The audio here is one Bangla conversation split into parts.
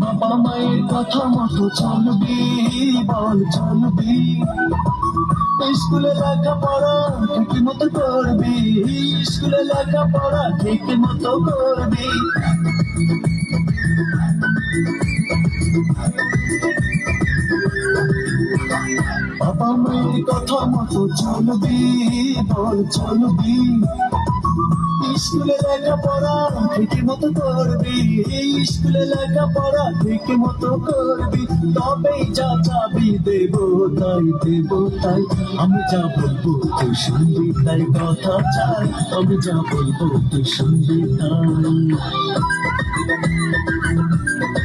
বাবা মায়ের কথা মতো চলবি বল চলবি স্কুলে লেখাপড়া ঠিক মতো করবি। স্কুলে লেখাপড়া ঠিক মতো করবি। বাবা মায়ের কথা মতো চলবি, বল চলবি। স্কুলে লেখাপড়া ঠিক মতো করবি। স্কুলে লেখাপড়া ঠিক মতো করবি। তবেই যা চাবি দেব, তাই দেব, তাই। আমি যা বলব, তুই শুনবি, তাই কথা চাই। আমি যা বলব, তুই শুনবি, তাই।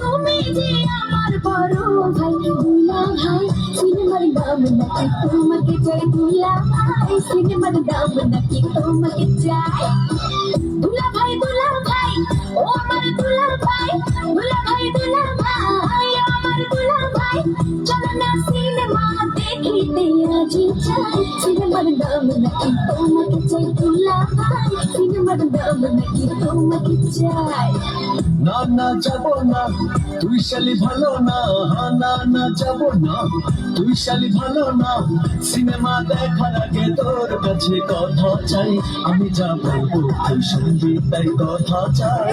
তুমি যে আমার বড় ভাই দুলা ভাই সিনেমার দাম নাকি তোমাকে চাই দুলা সিনেমার দাম নাকি তোমাকে চাই। দুলা ভাই দুলা ভাই ও আমার দুলা ভাই দুলা ভাই দুলা ভাই আমার দুলা ভাই চলো না সিনেমা দেখিতে আজি চাই। সিনেমার দাম নাকি তোমাকে চাই দুলা ভাই না না যাব না, তুই শালি ভালো না না না যাব না, তুই শালি ভালো না, সিনেমা দেখার আগে তোর কাছে কথা চাই, আমি যাব, তুই সঙ্গে তাই কথা চাই